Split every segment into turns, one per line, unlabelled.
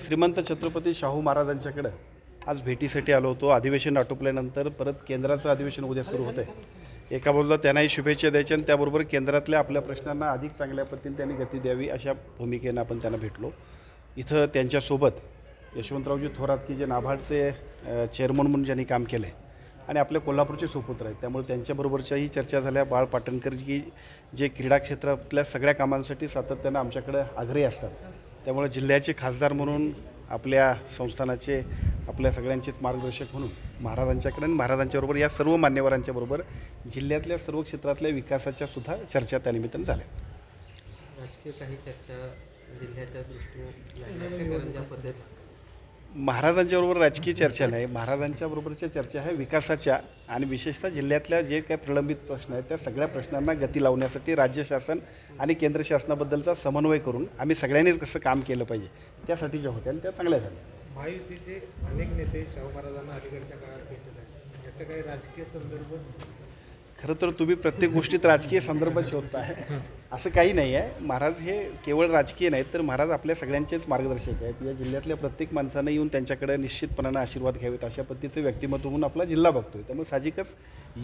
श्रीमंत छत्रपती शाहू महाराजांच्याकडं आज भेटीसाठी आलो होतो. अधिवेशन आटोपल्यानंतर परत केंद्राचं अधिवेशन उद्या सुरू होतं आहे एका बाजूला त्यांनाही शुभेच्छा द्यायच्या आणि त्याबरोबर केंद्रातल्या आपल्या प्रश्नांना अधिक चांगल्या पद्धतीने त्यांनी गती द्यावी अशा भूमिकेनं आपण त्यांना भेटलो. इथं त्यांच्यासोबत यशवंतरावजी थोरात की जे नाभार्डचे चेअरमन म्हणून ज्यांनी काम केलं आहे आणि आपल्या कोल्हापूरचे सुपुत्र आहेत. त्यामुळे त्यांच्याबरोबरच्याही चर्चा झाल्या. बाळ पाटणकर की जे क्रीडा क्षेत्रातल्या सगळ्या कामांसाठी सातत्यानं आमच्याकडे आग्रही असतात. त्यामुळे जिल्ह्याचे खासदार म्हणून आपल्या संस्थानाचे आपल्या सगळ्यांचेच मार्गदर्शक म्हणून महाराजांच्याकडे आणि महाराजांच्याबरोबर या सर्व मान्यवरांच्याबरोबर जिल्ह्यातल्या सर्व क्षेत्रातल्या विकासाच्या सुद्धा चर्चा त्यानिमित्तानं झाल्या.
राजकीय काही चर्चा जिल्ह्याच्या दृष्टीने ज्या पद्धत
महाराजांच्याबरोबर राजकीय चर्चा नाही महाराजांच्या बरोबरच्या चर्चा आहे विकासाच्या आणि विशेषतः जिल्ह्यातल्या जे काही प्रलंबित प्रश्न आहेत त्या सगळ्या प्रश्नांना गती लावण्यासाठी राज्य शासन आणि केंद्र शासनाबद्दलचा समन्वय करून आम्ही सगळ्यांनीच कसं काम केलं पाहिजे त्यासाठी ज्या होत्या आणि त्या चांगल्या झाल्या.
महायुतीचे अनेक नेते शाहू महाराजांना अलीकडच्या काळात भेटत आहेत. याचा काही राजकीय संदर्भ
खरं तर तुम्ही प्रत्येक गोष्टीत राजकीय संदर्भ शोधताय. असं काही नाही आहे. महाराज हे केवळ राजकीय नाहीत तर महाराज आपल्या सगळ्यांचेच मार्गदर्शक आहेत. या जिल्ह्यातल्या प्रत्येक माणसानं येऊन त्यांच्याकडे निश्चितपणानं आशीर्वाद घ्यावेत अशा पद्धतीचं व्यक्तिमत्व म्हणून आपला जिल्हा बघतोय. त्यामुळे साहजिकच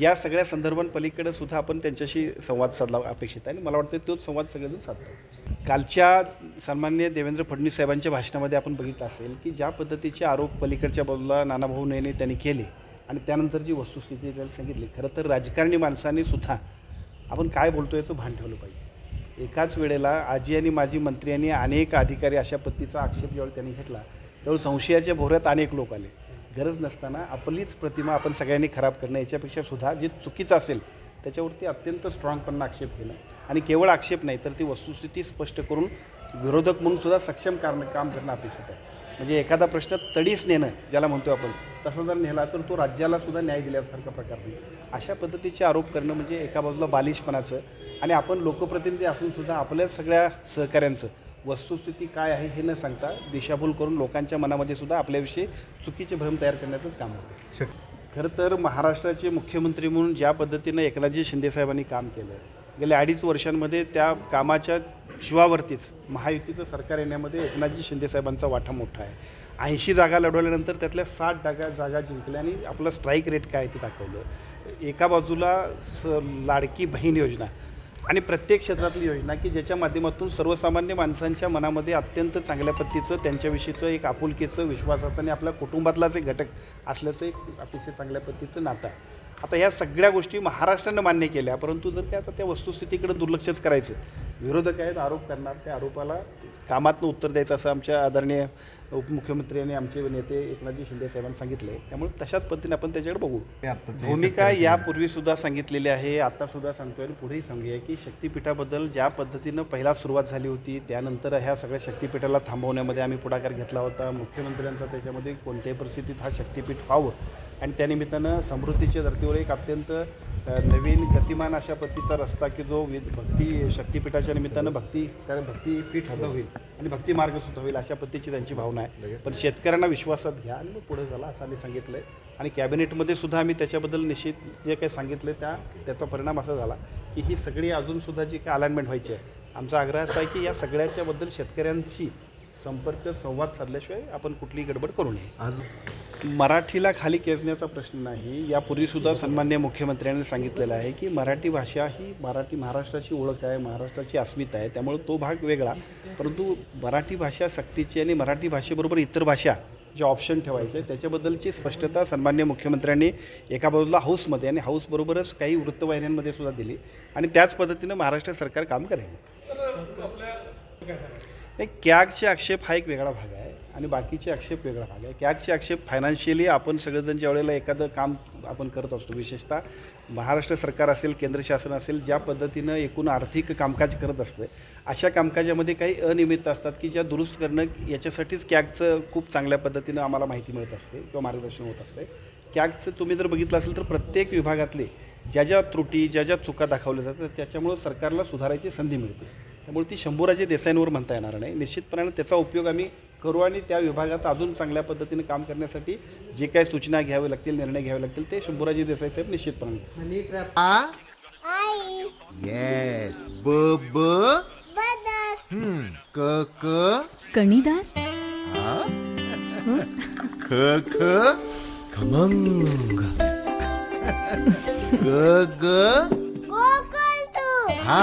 या सगळ्या संदर्भांपलीकडे सुद्धा आपण त्यांच्याशी संवाद साधला अपेक्षित आहे आणि मला वाटतं तोच संवाद सगळेजण साधतो. कालच्या सन्मान्य देवेंद्र फडणवीस साहेबांच्या भाषणामध्ये आपण बघितलं असेल की ज्या पद्धतीचे आरोप पलीकडच्या बाजूला नानाभाऊ नेने त्यांनी केले आणि त्यानंतर जी वस्तुस्थिती त्याला सांगितली खरं तर राजकारणी माणसांनी सुद्धा आपण काय बोलतो याचं भान ठेवलं पाहिजे. एकाच वेळेला आजी आणि माजी मंत्री आणि अनेक अधिकारी अशा पद्धतीचा आक्षेप ज्यावेळी त्यांनी घेतला त्यावेळी संशयाच्या भोऱ्यात अनेक लोक आले. गरज नसताना आपलीच प्रतिमा आपण सगळ्यांनी खराब करणं याच्यापेक्षा सुद्धा जे चुकीचं असेल त्याच्यावरती अत्यंत स्ट्रॉंगपणा आक्षेप घेणं. आणि केवळ आक्षेप नाही तर ती वस्तुस्थिती स्पष्ट करून विरोधक म्हणून सुद्धा सक्षम कारण काम करणं अपेक्षित आहे. म्हणजे एखादा प्रश्न तडीस नेणं ज्याला म्हणतो आपण तसा जर नेला तर तो राज्याला सुद्धा न्याय दिल्यासारखा प्रकार नाही. अशा पद्धतीचे आरोप करणं म्हणजे एका बाजूला बालिशपणाचं आणि आपण लोकप्रतिनिधी असून सुद्धा आपल्या सगळ्या सहकाऱ्यांचं वस्तुस्थिती काय आहे हे न सांगता दिशाभूल करून लोकांच्या मनामध्ये सुद्धा आपल्याविषयी चुकीचे भ्रम तयार करण्याचंच काम होतं. खरं तर महाराष्ट्राचे मुख्यमंत्री म्हणून ज्या पद्धतीनं एकनाथजी शिंदेसाहेबांनी काम केलं गेल्या अडीच वर्षांमध्ये त्या कामाच्या शिवावरतीच महायुतीचं सरकार येण्यामध्ये एकनाथजी शिंदेसाहेबांचा वाटा मोठा आहे. ऐंशी जागा लढवल्यानंतर त्यातल्या साठ जागा जागा जिंकल्या आणि आपलं स्ट्राईक रेट काय ते दाखवलं. एका बाजूला स लाडकी बहीण योजना आणि प्रत्येक क्षेत्रातली योजना की ज्याच्या माध्यमातून सर्वसामान्य माणसांच्या मनामध्ये अत्यंत चांगल्या पद्धतीचं त्यांच्याविषयीचं एक आपुलकीचं विश्वासाचं आणि आपल्या कुटुंबातलाच एक घटक असल्याचं एक अतिशय चांगल्या पद्धतीचं नातं आहे. आता ह्या सगळ्या गोष्टी महाराष्ट्रानं मान्य केल्या परंतु जर काय आता त्या वस्तुस्थितीकडे दुर्लक्षच करायचं विरोधक आहेत आरोप करणार त्या आरोपाला कामातनं उत्तर द्यायचं असं आमच्या आदरणीय उपमुख्यमंत्री आणि आमचे नेते एकनाथजी शिंदे साहेबांनी सांगितलं आहे त्यामुळे तशाच पद्धतीने आपण त्याच्याकडे बघू. भूमिका यापूर्वी सुद्धा सांगितलेली आहे आता सुद्धा सांगतोय आणि पुढेही सांगूया की शक्तिपीठाबद्दल ज्या पद्धतीनं पहिला सुरुवात झाली होती त्यानंतर ह्या सगळ्या शक्तिपीठाला थांबवण्यामध्ये आम्ही पुढाकार घेतला होता. मुख्यमंत्र्यांचा त्याच्यामध्ये कोणत्याही परिस्थितीत हा शक्तिपीठ व्हावं आणि त्यानिमित्तानं समृद्धीच्या धर्तीवर एक अत्यंत नवीन गतिमान अशा पद्धतीचा रस्ता की जो विद भक्ती शक्तिपीठाच्या निमित्तानं भक्ती त्या भक्तीपीठ सुद्धा होईल आणि भक्ती मार्ग सुद्धा होईल अशा पद्धतीची त्यांची भावना आहे. पण शेतकऱ्यांना विश्वासात घ्या आणि मग पुढे झाला असं आम्ही सांगितलं आहे आणि कॅबिनेटमध्ये सुद्धा आम्ही त्याच्याबद्दल निश्चित जे काही सांगितलं त्या त्याचा परिणाम असा झाला की ही सगळी अजूनसुद्धा जी काही अलाइनमेंट व्हायची आहे आमचा आग्रह असा आहे की या सगळ्याच्याबद्दल शेतकऱ्यांशी संपर्क संवाद साधल्याशिवाय आपण कुठलीही गडबड करू नये.
आज
मराठीला खाली खेचण्याचा प्रश्न नाही. यापूर्वीसुद्धा सन्मान्य मुख्यमंत्र्यांनी सांगितलेलं आहे की मराठी भाषा ही मराठी महाराष्ट्राची ओळख आहे महाराष्ट्राची अस्मिता आहे. त्यामुळे तो भाग वेगळा. परंतु मराठी भाषा सक्तीची आणि मराठी भाषेबरोबर इतर भाषा जे ऑप्शन ठेवायचे त्याच्याबद्दलची स्पष्टता सन्मान्य मुख्यमंत्र्यांनी एका बाजूला हाऊसमध्ये आणि हाऊसबरोबरच काही वृत्तवाहिन्यांमध्ये सुद्धा दिली. आणि त्याच पद्धतीनं महाराष्ट्र सरकार काम करेल. नाही कॅगचे आक्षेप हा एक वेगळा भाग आहे. आणि बाकीचे आक्षेप वेगळा भाग आहे. कॅगचे आक्षेप फायनान्शियली आपण सगळेजण ज्या वेळेला एखादं काम आपण करत असतो विशेषतः महाराष्ट्र सरकार असेल केंद्र शासन असेल ज्या पद्धतीनं एकूण आर्थिक कामकाज करत असतं अशा कामकाजामध्ये काही अनियमित असतात की ज्या दुरुस्त करणं याच्यासाठीच कॅगचं खूप चांगल्या पद्धतीनं आम्हाला माहिती मिळत असते किंवा मार्गदर्शन होत असते कॅगचं तुम्ही जर बघितलं असेल तर प्रत्येक विभागातले ज्या ज्या त्रुटी ज्या ज्या चुका दाखवल्या जातात त्याच्यामुळं सरकारला सुधारायची संधी मिळते. त्यामुळे ती शंभूराजे देसाईंवर म्हणता येणार नाही. निश्चितपणाने त्याचा उपयोग आम्ही करू आणि त्या विभागात अजून चांगल्या पद्धतीने काम करण्यासाठी जे काही सूचना घ्यावे लागतील निर्णय घ्यावे लागतील ते शंभूराजी देसाई साहेब निश्चितपणे
येस ब ब.
क क.
कणीदार
ख ख.
खमंग.
ग ग. हा.